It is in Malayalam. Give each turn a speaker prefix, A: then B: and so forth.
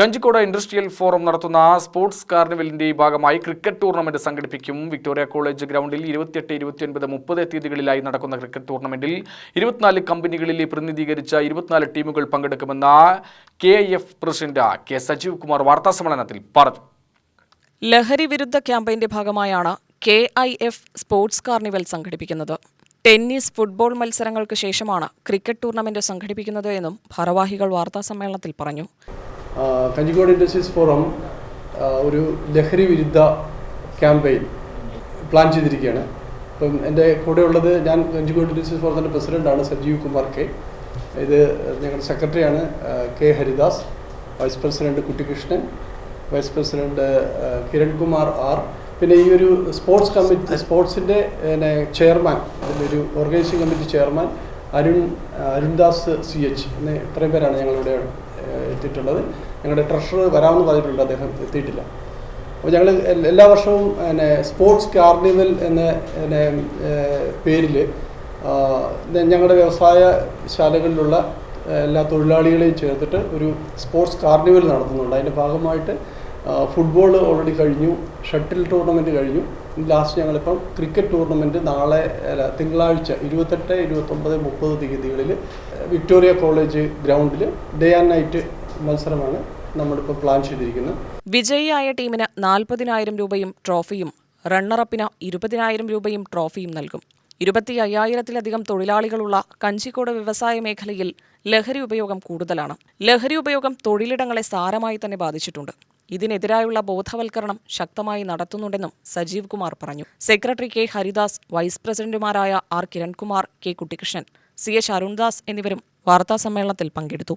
A: കഞ്ചിക്കോട് ഇൻഡസ്ട്രിയൽ ഫോറം നടത്തുന്ന സ്പോർട്സ് കാർണിവലിന്റെ ഭാഗമായി ക്രിക്കറ്റ് ടൂർണമെന്റ് സംഘടിപ്പിക്കും. വിക്ടോറിയ കോളേജ് ഗ്രൗണ്ടിൽ ഇരുപത്തിയെട്ട് ഇരുപത്തിയൊൻപത് മുപ്പത് തീയതികളിലായി നടക്കുന്ന ക്രിക്കറ്റ് ടൂർണമെന്റിൽ ഇരുപത്തിനാല് കമ്പനികളിലെ പ്രതിനിധീകരിച്ച ഇരുപത്തിനാല് ടീമുകൾ പങ്കെടുക്കുമെന്ന് K F president K Sajeev Kumar വാർത്താസമ്മേളനത്തിൽ പറഞ്ഞു.
B: ലഹരി വിരുദ്ധ ക്യാമ്പയിന്റെ ഭാഗമായാണ് K I F sports carnival സംഘടിപ്പിക്കുന്നത്. ടെന്നീസ് ഫുട്ബോൾ മത്സരങ്ങൾക്ക് ശേഷമാണ് ക്രിക്കറ്റ് ടൂർണമെന്റ് സംഘടിപ്പിക്കുന്നത് എന്നും ഭാരവാഹികൾ വാർത്താസമ്മേളനത്തിൽ പറഞ്ഞു.
C: കഞ്ചിക്കോട് ഇൻഡസ്ട്രീസ് ഫോറം ഒരു ലഹരി വിരുദ്ധ ക്യാമ്പയിൻ പ്ലാൻ ചെയ്തിരിക്കുകയാണ്. ഇപ്പം എന്റെ കൂടെ ഉള്ളത് ഞാൻ കഞ്ചിക്കോട് ഇൻഡസ്ട്രീസ് ഫോറത്തിന്റെ പ്രസിഡന്റാണ് സജീവ് കുമാർ കെ. ഇത് ഞങ്ങളുടെ സെക്രട്ടറിയാണ് K Haridas. Vice president Kuttikrishnan. Vice president ആ, കിരൺ കുമാർ ആർ. പിന്നെ ഈ ഒരു സ്പോർട്സ് കമ്മിറ്റി സ്പോർട്സിന്റെ പിന്നെ ചെയർമാൻ ഒരു organising committee chairman Arun Arundas C H. എന്നെ ഇത്രയും പേരാണ് ഞങ്ങളിവിടെ എത്തിയിട്ടുള്ളത്. ഞങ്ങളുടെ ട്രഷറർ വരാമെന്ന് പറഞ്ഞിട്ടുണ്ട്. അദ്ദേഹം എത്തിയിട്ടില്ല. അപ്പോൾ ഞങ്ങൾ എല്ലാ വർഷവും പിന്നെ സ്പോർട്സ് കാർണിവൽ എന്ന പേരിൽ ഞങ്ങളുടെ വ്യവസായ ശാലകളിലുള്ള എല്ലാ തൊഴിലാളികളെയും ചേർത്തിട്ട് ഒരു സ്പോർട്സ് കാർണിവൽ നടത്തുന്നുണ്ട്. അതിന്റെ ഭാഗമായിട്ട് ഫുട്ബോൾ ഓൾറെഡി കഴിഞ്ഞു ഷട്ടിൽ ടൂർണമെന്റ് കഴിഞ്ഞു. ലാസ്റ്റ് ഞങ്ങളിപ്പം ക്രിക്കറ്റ് ടൂർണമെന്റ് നാളെ അല്ല, തിങ്കളാഴ്ച ഇരുപത്തെട്ട് ഇരുപത്തൊമ്പത് മുപ്പത് തീയതികളിൽ വിക്ടോറിയ കോളേജ് ഗ്രൗണ്ടിൽ ഡേ ആൻഡ് നൈറ്റ് മത്സരമാണ് നമ്മളിപ്പോൾ പ്ലാൻ ചെയ്തിരിക്കുന്നത്.
B: വിജയിയായ ടീമിന് നാൽപ്പതിനായിരം രൂപയും ട്രോഫിയും റണ്ണറപ്പിന് ഇരുപതിനായിരം രൂപയും ട്രോഫിയും നൽകും. ഇരുപത്തി അയ്യായിരത്തിലധികം തൊഴിലാളികളുള്ള കഞ്ചിക്കോട് വ്യവസായ മേഖലയിൽ ലഹരി ഉപയോഗം കൂടുതലാണ്. ലഹരി ഉപയോഗം തൊഴിലിടങ്ങളെ സാരമായി തന്നെ ബാധിച്ചിട്ടുണ്ട്. ഇതിനെതിരായുള്ള ബോധവൽക്കരണം ശക്തമായി നടത്തുന്നുണ്ടെന്നും സജീവ് കുമാർ പറഞ്ഞു. സെക്രട്ടറി കെ ഹരിദാസ് വൈസ് പ്രസിഡന്റുമാരായ R Kirankumar K Kuttikrishnan C H Arundas എന്നിവരും വാർത്താസമ്മേളനത്തിൽ പങ്കെടുത്തു.